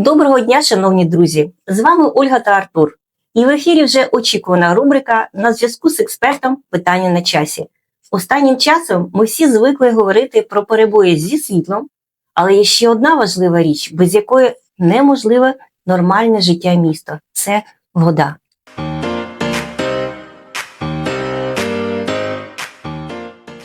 Доброго дня, шановні друзі! З вами Ольга та Артур. І в ефірі вже очікувана рубрика на зв'язку з експертом питання на часі. Останнім часом ми всі звикли говорити про перебої зі світлом, але є ще одна важлива річ, без якої неможливе нормальне життя міста це вода.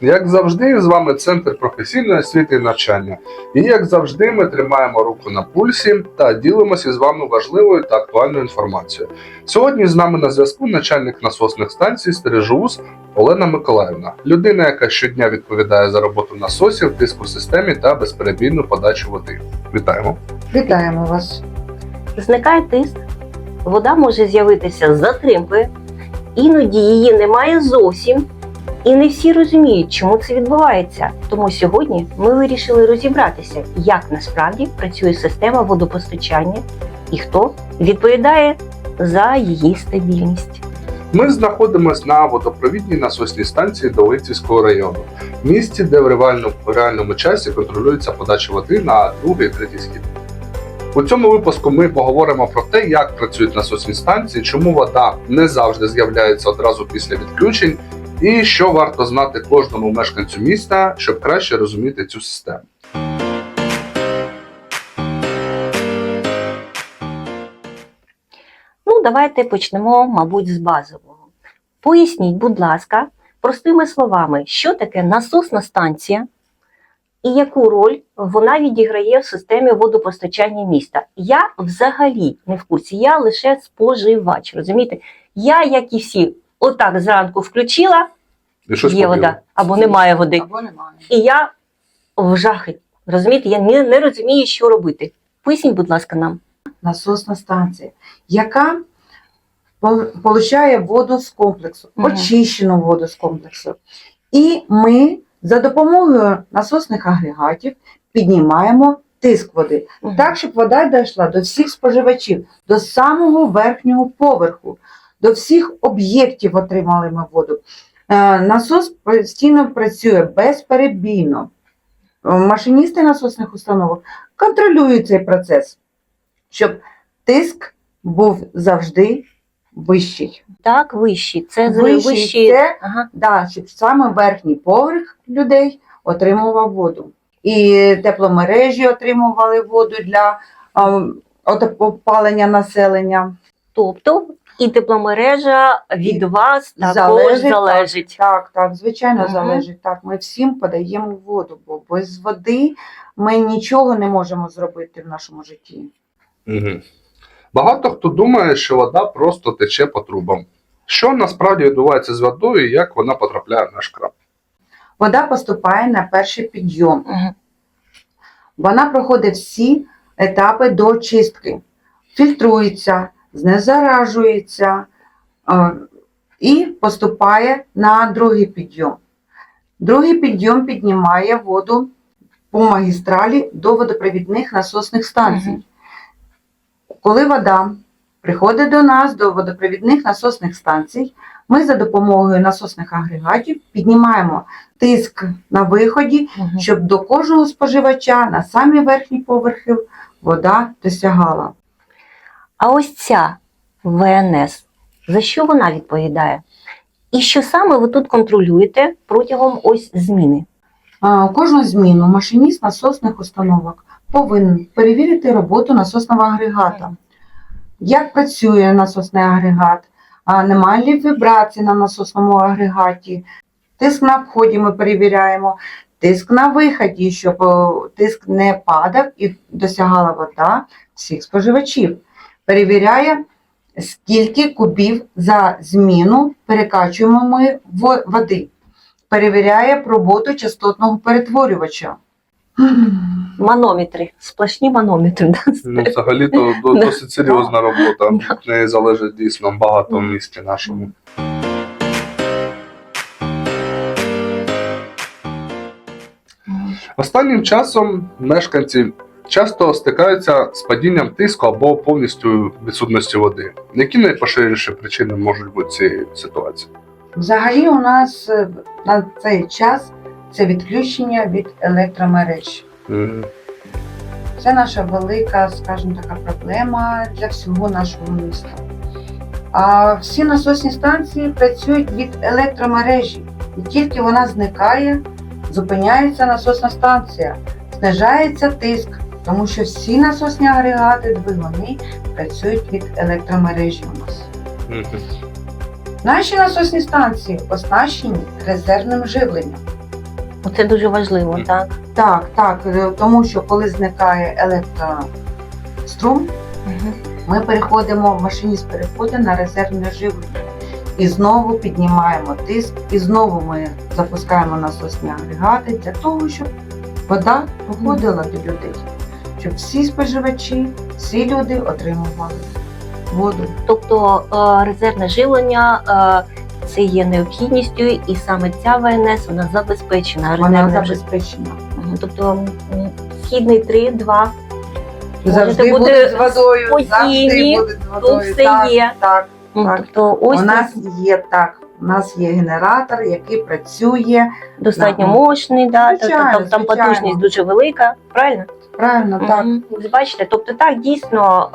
Як завжди, з вами Центр професійної освіти і навчання. І як завжди, ми тримаємо руку на пульсі та ділимося з вами важливою та актуальною інформацією. Сьогодні з нами на зв'язку начальник насосних станцій Стережуз Олена Миколаївна, людина, яка щодня відповідає за роботу насосів, тиску системі та безперебійну подачу води. Вітаємо! Вітаємо вас. Зникає тиск, вода може з'явитися з затримкою, іноді її немає зовсім. І не всі розуміють, чому це відбувається. Тому сьогодні ми вирішили розібратися, як насправді працює система водопостачання і хто відповідає за її стабільність. Ми знаходимося на водопровідній насосній станції Долицівського району, місті, де в реальному часі контролюється подача води на другий і третій схід. У цьому випуску ми поговоримо про те, як працюють насосні станції, чому вода не завжди з'являється одразу після відключень, і що варто знати кожному мешканцю міста, щоб краще розуміти цю систему. Ну, давайте почнемо, мабуть, з базового. Поясніть, будь ласка, простими словами, що таке насосна станція і яку роль вона відіграє в системі водопостачання міста. Я взагалі не в курсі, я лише споживач. Розумієте? Я, як і всі, отак зранку включила, І що ж є побіло? вода або немає води. Або немає. І я в жахі. Розумієте, я не, не розумію, що робити. Поясніть, будь ласка, нам. Насосна станція, яка по- получає воду з комплексу, Мгм. очищену воду з комплексу. І ми за допомогою насосних агрегатів піднімаємо тиск води, так, щоб вода дійшла до всіх споживачів, до самого верхнього поверху, до всіх об'єктів отримали ми воду. Е, Насос постійно працює безперебійно. Е, Машиністи насосних установок контролюють цей процес, щоб тиск був завжди вищий. Так, вищі. Це з- Вищий це Ага. да, щоб саме верхній поверх людей отримував воду. І тепломережі отримували воду для ем, опалення населення. Тобто і тепломережа від І вас також залежить, залежить. Так, так, звичайно, Мгм. залежить. Так, ми всім подаємо воду, бо без води ми нічого не можемо зробити в нашому житті. Угу. Багато хто думає, що вода просто тече по трубам. Що насправді відбувається з водою і як вона потрапляє в наш кран? Вода поступає на перший підйом. Вона проходить всі етапи до очистки, фільтрується, знезаражується і поступає на другий підйом. Другий підйом піднімає воду по магістралі до водопровідних насосних станцій. Мгм. Коли вода приходить до нас, до водопровідних насосних станцій, ми за допомогою насосних агрегатів піднімаємо тиск на виході Мгм. щоб до кожного споживача на самі верхні поверхи вода досягала. А ось ця ВНС, за що вона відповідає? І що саме ви тут контролюєте протягом ось зміни? Кожну зміну машиніст насосних установок повинен перевірити роботу насосного агрегата. Як працює насосний агрегат, немає ли вібрацій на насосному агрегаті, тиск на вході ми перевіряємо, тиск на виході, щоб тиск не падав і досягала вода всіх споживачів. Перевіряє, скільки кубів за зміну перекачуємо ми в води. Перевіряє роботу частотного перетворювача. Манометри, сплошні манометри. да? Ну, взагалі то до- досить серйозна робота. Від неї залежить дійсно багато в місті нашому. Останнім часом мешканці часто стикаються з падінням тиску або повністю відсутності води. Які найпоширеніші причини можуть бути цієї ситуації? Взагалі, у нас е, на цей час це відключення від електромереж. Мгм. Це наша велика, скажімо така, проблема для всього нашого міста. А всі насосні станції працюють від електромережі, і тільки вона зникає, зупиняється насосна станція, знижається тиск, тому що всі насосні агрегати, двигуни працюють від електромережі у нас. Наші насосні станції оснащені резервним живленням. Це дуже важливо, так. Так, так, е, тому що коли зникає електрострум, Мгм. ми переходимо, машиніст переходить на резервне живлення. І знову піднімаємо тиск, і знову ми запускаємо насосні агрегати для того, щоб вода доходила до людей, щоб всі споживачі, всі люди отримували воду. Тобто е, резервне живлення е, це є необхідністю, і саме ця ВНС вона забезпечена Вона забезпечена. Тобто східний 3, 2, Завжди бути буде з водою, спокійні, завжди буде з водою. все так, є. Так, Ну, Так. Тобто ось у нас є так. У нас є генератор, який працює достатньо Да. мощний, да, тобто Звичайно, там, там звичайно. потужність дуже велика, правильно? Правильно, так. Бачите, тобто так дійсно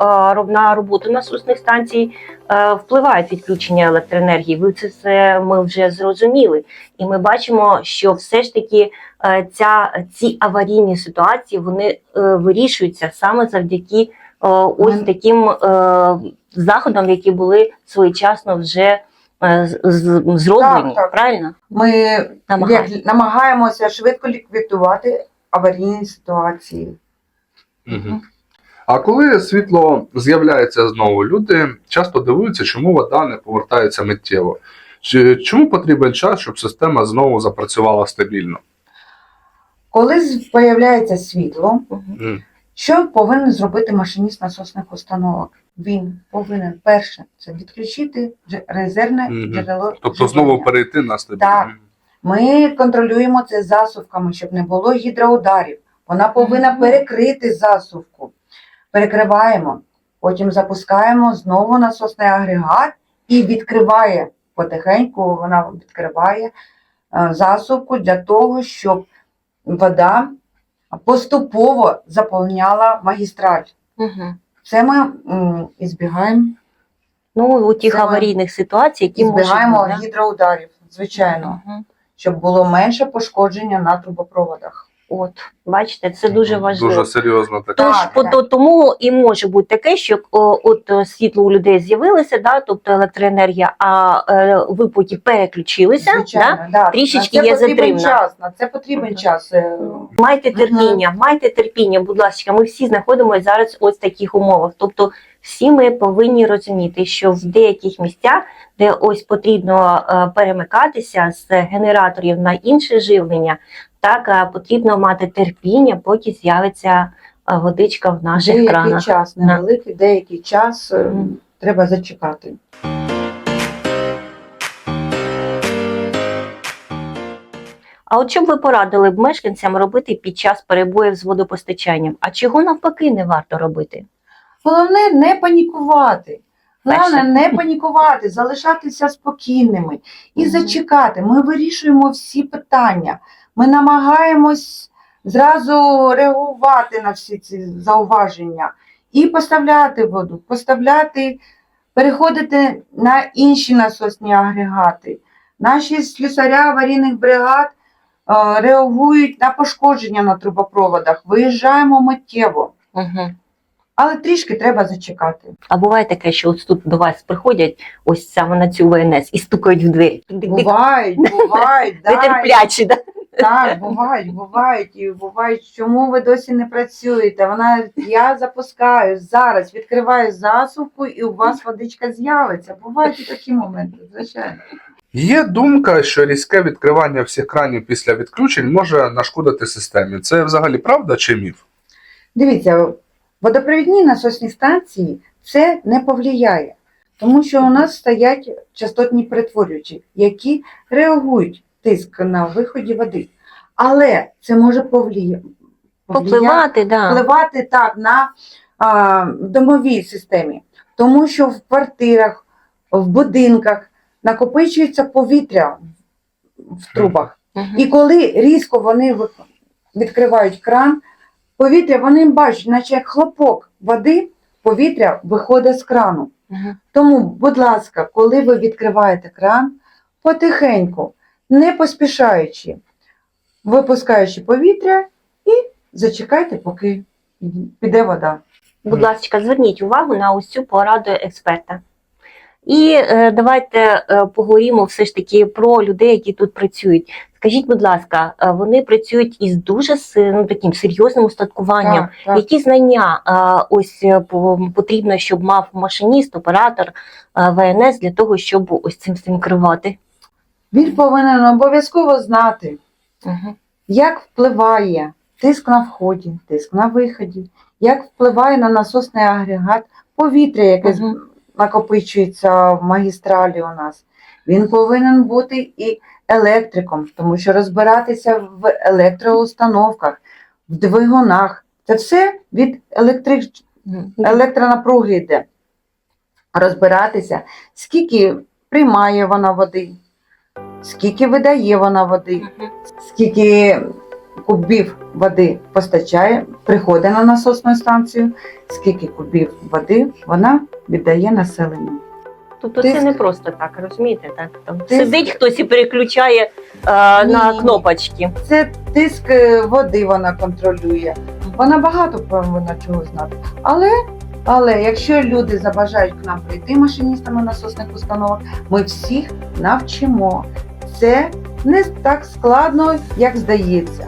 е, на роботу насосних станцій е, впливають відключення електроенергії. Ви це все ми вже зрозуміли, і ми бачимо, що все ж таки е, ця ці аварійні ситуації вони вирішуються саме завдяки ось таким заходам, які були своєчасно вже зроблені. Так, так. Правильно Ми Намагаємося. як- намагаємося швидко ліквідувати аварійні ситуації. А коли світло з'являється знову, люди часто дивуються, чому вода не повертається миттєво. Чому потрібен час, щоб система знову запрацювала стабільно? Коли з'являється світло. М. що повинен зробити машиніст насосних установок? Він повинен перше це відключити резервне Мгм. джерело. Тобто живлення. знову перейти на стабільно. Так. Ми контролюємо це засувками, щоб не було гідроударів. Вона повинна перекрити засувку. Перекриваємо, потім запускаємо знову насосний агрегат і відкриває потихеньку. Вона відкриває е, засувку для того, щоб вода поступово заповняла магістраль. Мгм. Це ми ізбігаємо, Ну, у тих Це аварійних ситуацій, які можуть да? гідроударів, звичайно. Мгм. щоб було менше пошкодження на трубопроводах. От, бачите, це дуже важливо. Дуже серйозно таке. Тож Так, по- так. то- тому і може бути таке, що о, от е, світло у людей з'явилося, да, тобто електроенергія, а е, ви потім переключилися. Да? Звичайно, да. Трішечки на це є потрібен час. На це потрібен час. е, Майте терпіння, майте терпіння, будь ласка. Ми всі знаходимося зараз ось в таких умовах. Тобто, всі ми повинні розуміти, що в деяких місцях, де ось потрібно е, перемикатися з генераторів на інше живлення, так потрібно мати терпіння, поки з'явиться водичка в наших Деякий кранах. час, невеликий, деякий час Мгм. треба зачекати. А от що б ви порадили б мешканцям робити під час перебоїв з водопостачанням? А чого навпаки не варто робити? Головне не панікувати. Головне не панікувати, залишатися спокійними і зачекати. Ми вирішуємо всі питання. Ми намагаємось зразу реагувати на всі ці зауваження і поставляти воду, поставляти, переходити на інші насосні агрегати. Наші слюсаря аварійних бригад е, реагують на пошкодження на трубопроводах. Виїжджаємо миттєво, Угу. але трішки треба зачекати. А буває таке, що ось тут до вас приходять ось саме на цю ВНС і стукають в двері. Бувають, бувають, да, Нетерплячі, да? Так, бувають, бувають, і бувають, чому ви досі не працюєте? Вона, я запускаю зараз, відкриваю засувку, і у вас водичка з'явиться. Бувають і такі моменти, звичайно. Є думка, що різке відкривання всіх кранів після відключень може нашкодити системі. Це взагалі правда чи міф? Дивіться, водопровідні насосні станції це не повлияє, тому що у нас стоять частотні перетворювачі, які реагують тиск на виході води. Але це може повлия... Попливати, да. впливати так на а, домовій системі, тому що в квартирах, в будинках накопичується повітря в трубах. Мгм. І коли різко вони відкривають кран, повітря, вони бачать, наче як хлопок води, повітря виходить з крану. Мгм. Тому, будь ласка, коли ви відкриваєте кран, потихеньку, не поспішаючи, випускаючи повітря і зачекайте, поки піде вода. Будь ласка, зверніть увагу на ось цю пораду експерта. І е, давайте е, поговоримо все ж таки про людей, які тут працюють. Скажіть, будь ласка, е, вони працюють із дуже ну, таким серйозним устаткуванням. Так, так. Які знання е, ось е, по- потрібно, щоб мав машиніст, оператор е, ВНС для того, щоб ось цим всім керувати? Він повинен обов'язково знати, Угу. як впливає тиск на вході, тиск на виході, як впливає на насосний агрегат повітря, яке Мгм. накопичується в магістралі у нас. Він повинен бути і електриком, тому що розбиратися в електроустановках, в двигунах. Це все від електрич... електронапруги йде. Розбиратися, скільки приймає вона води, скільки видає вона води, скільки кубів води постачає, приходить на насосну станцію, скільки кубів води вона віддає населенню. Тобто Тиск. це не просто так, розумієте? Так там Тиск. сидить хтось і переключає е, на кнопочки. Це тиск е, води вона контролює. Вона багато повинна чого знати. Але, але якщо люди забажають к нам прийти машиністами насосних установок, ми всіх навчимо. Це не так складно, як здається.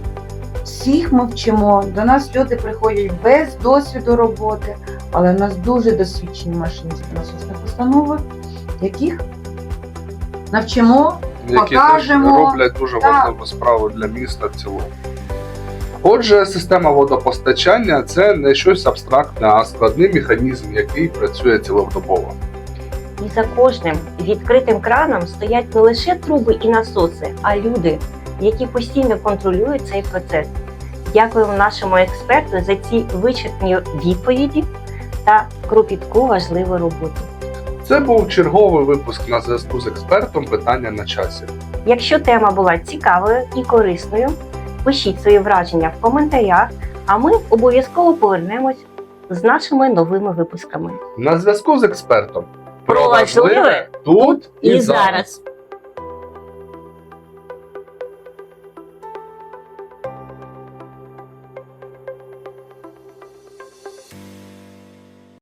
Всіх ми вчимо. До нас люди приходять без досвіду роботи, але в нас дуже досвідчені машиністи насосних установок, яких навчимо які Покажемо. роблять дуже Так. важливу справу для міста в цілому. Отже, система водопостачання це не щось абстрактне, а складний механізм, який працює цілодобово. І за кожним відкритим краном стоять не лише труби і насоси, а люди, які постійно контролюють цей процес. Дякуємо нашому експерту за ці вичерпні відповіді та кропітку важливу роботу. Це був черговий випуск на зв'язку з експертом питання на часі. Якщо тема була цікавою і корисною, пишіть свої враження в коментарях, а ми обов'язково повернемось з нашими новими випусками. На зв'язку з експертом Про важливе тут і зараз. зараз.